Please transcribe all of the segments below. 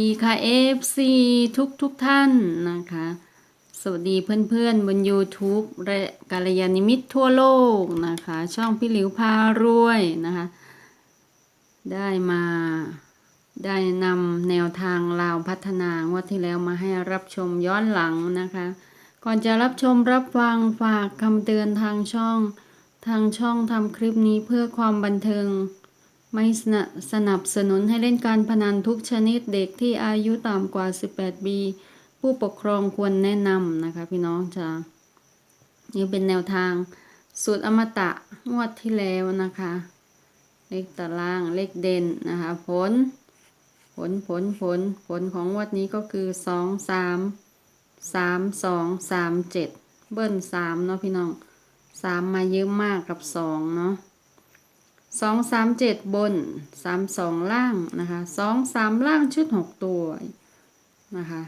FC ทุกทุกๆท่านนะคะ สวัสดีเพื่อนๆ บน YouTube และกาลยานิมิตทั่วโลกนะคะ ช่องพี่หลิวพารวยนะคะ ได้มาได้นำแนวทางลาวพัฒนางวดที่แล้วมาให้รับชมย้อนหลังนะคะ ก่อนจะรับชมรับฟังฝากคำเตือนทางช่องทางช่องทำคลิปนี้เพื่อความบันเทิง ไม่สนับสนับสนุนให้เล่นการพนันทุกชนิดเด็กที่อายุต่ำกว่า 18 ปี ผู้ปกครองควรแนะนำนะคะพี่น้องจ้านี่เป็นแนวทางสูตรอมตะงวดที่แล้วนะคะ เลขตารางเลขเด่นนะคะ ผล ผลผลผลผลของงวดนี้ก็คือสองสามสามสองสามเจ็ดเบิ้ลสามเนาะพี่น้องสามมาเยอะมากกับสองเนาะ สองสามเจ็ดบนสามสองล่างนะคะสองสามล่างชุดหกตัวนะคะ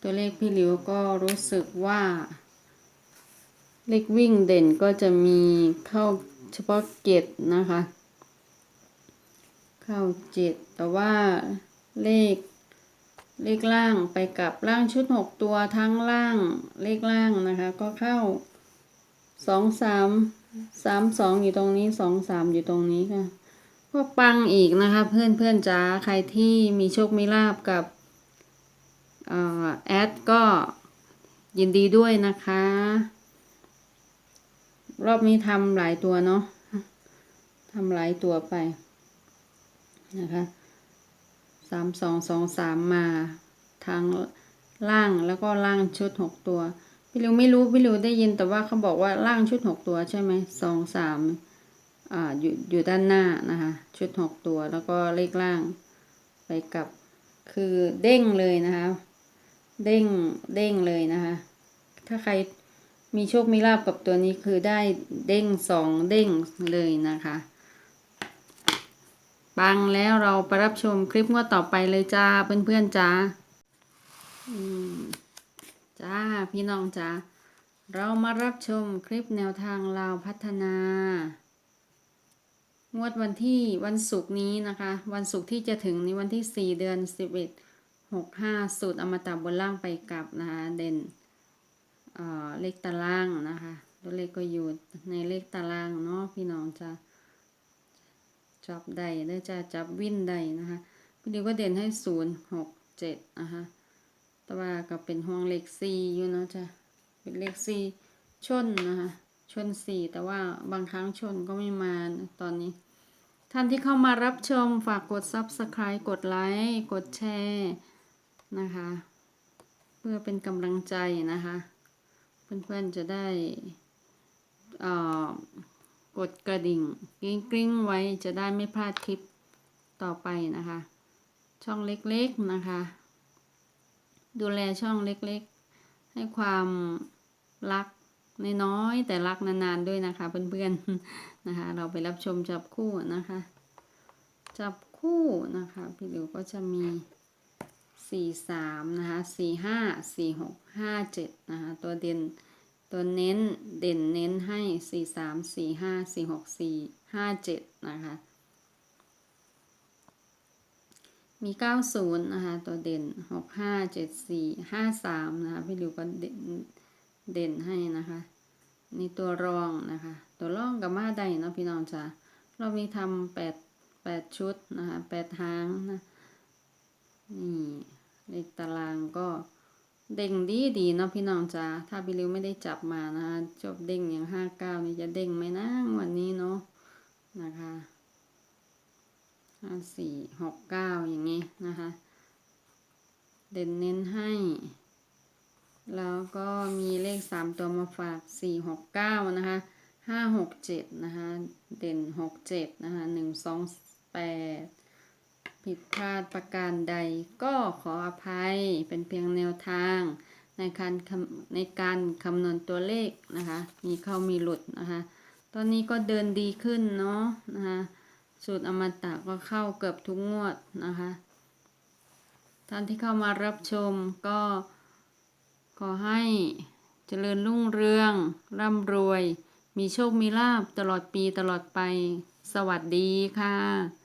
ตัวเลขพี่หลิวก็รู้สึกว่า เลขวิ่งเด่นก็จะมีเข้าเฉพาะเจ็ดนะคะ เข้าเจ็ดแต่ว่าเลขเลขล่างไปกับล่างชุดหกตัวทั้งล่างเลขล่างนะคะ ก็เข้าสองสาม สามสองอยู่ตรงนี้สองสามอยู่ตรงนี้ค่ะก็ปังอีกนะคะ เพื่อนเพื่อนจ๋าใครที่มีโชคมีลาบกับออแอดก็ยินดีด้วยนะคะ รอบนี้ทำหลายตัวเนาะทำหลายตัวไปนะคะสามสองสองสามมาทางล่างแล้วก็ล่างชุดหกตัว พี่ลิวไม่รู้พี่ลิวได้ยินแต่ว่าเขาบอกว่าล่างชุดหกตัวใช่ไหมสองสามอ่าอยู่อยู่ด้านหน้านะคะ ชุดหกตัวแล้วก็เลขล่างไปกับคือเด้งเลยนะคะ เด้งเด้งเลยนะคะ ถ้าใครมีโชคมีลาบกับตัวนี้คือได้เด้งสองเด้งเลยนะคะปังแล้วเราไปรับชมคลิปงวดต่อไปเลยจ้าเพื่อนๆจ้าอืมจ้า พี่น้องจ้าเรามารับชมคลิปแนวทางลาวพัฒนางวดวันที่วันศุกร์นี้นะคะ วันศุกร์ที่จะถึงนี้วันที่ 4 เดือน 11 65 สูตรอมตะบนล่างไปกลับนะคะ เด่นเอ่อเลขตารางนะคะตัวเลขก็อยู่ในเลขตารางเนาะพี่น้องจ้าจับได้ได้จะจับวินได้นะคะพี่ดิวก็เด่นให้ 0 6 7 นะคะ แต่ว่าก็เป็นห่วงเลขสี่อยู่เนาะจ้ะเป็นเลขสี่ชนนะคะชนสี่แต่ว่าบางครั้งชนก็ไม่มานะตอนนี้ ท่านที่เข้ามารับชมฝากกด Subscribe กดไลค์กดแชร์นะคะ เพื่อเป็นกำลังใจนะคะ เพื่อนๆจะได้กดกระดิ่งกริ้งกริ้งไว้จะได้ไม่พลาดคลิปต่อไปนะคะ ช่องเล็กๆนะคะ ดูแลช่องเล็กๆ ให้ความรักน้อยๆแต่รักนานๆด้วยนะคะ เพื่อนๆนะคะ เราไปรับชมจับคู่นะคะ จับคู่นะคะ พี่หลิวก็จะมีสี่สามนะคะสี่ห้าสี่หกห้าเจ็ดนะคะ ตัวเด่นตัวเน้นเด่นเน้นให้สี่สามสี่ห้าสี่หกสี่ห้าเจ็ดนะคะ มี 90 นะคะ ตัวเด่น 6 5 7 4 5 3 นะคะ พี่ลิวก็เด่นเด่นให้นะคะนี่ตัวรองนะคะ ตัวรองกับมาได้เนาะพี่น้องจ้ะเรามีทำแปดแปดชุดนะคะแปดทางนะนี่เลขตารางก็เด้งดีดีเนาะพี่น้องจ้าถ้าพี่ลิวไม่ได้จับมานะคะจบเด้งอย่างห้าเก้านี่จะเด้งไหมนะวันนี้เนาะนะคะ ห้าสี่หกเก้าอย่างนี้นะคะ เด่นเน้นให้ แล้วก็มีเลขสามตัวมาฝากสี่หกเก้านะคะห้าหกเจ็ดนะคะ เด่นหกเจ็ดนะคะหนึ่งสองแปดผิดพลาดประการใดก็ขออภัยเป็นเพียงแนวทางในการคำในการคำนวณตัวเลขนะคะ มีเข้ามีหลุดนะคะ ตอนนี้ก็เดินดีขึ้นเนาะนะคะ สูตรอมตะก็เข้าเกือบทุกงวดนะคะ ท่านที่เข้ามารับชมก็ขอให้เจริญรุ่งเรือง ร่ำรวย มีโชคมีลาบตลอดปีตลอดไป สวัสดีค่ะ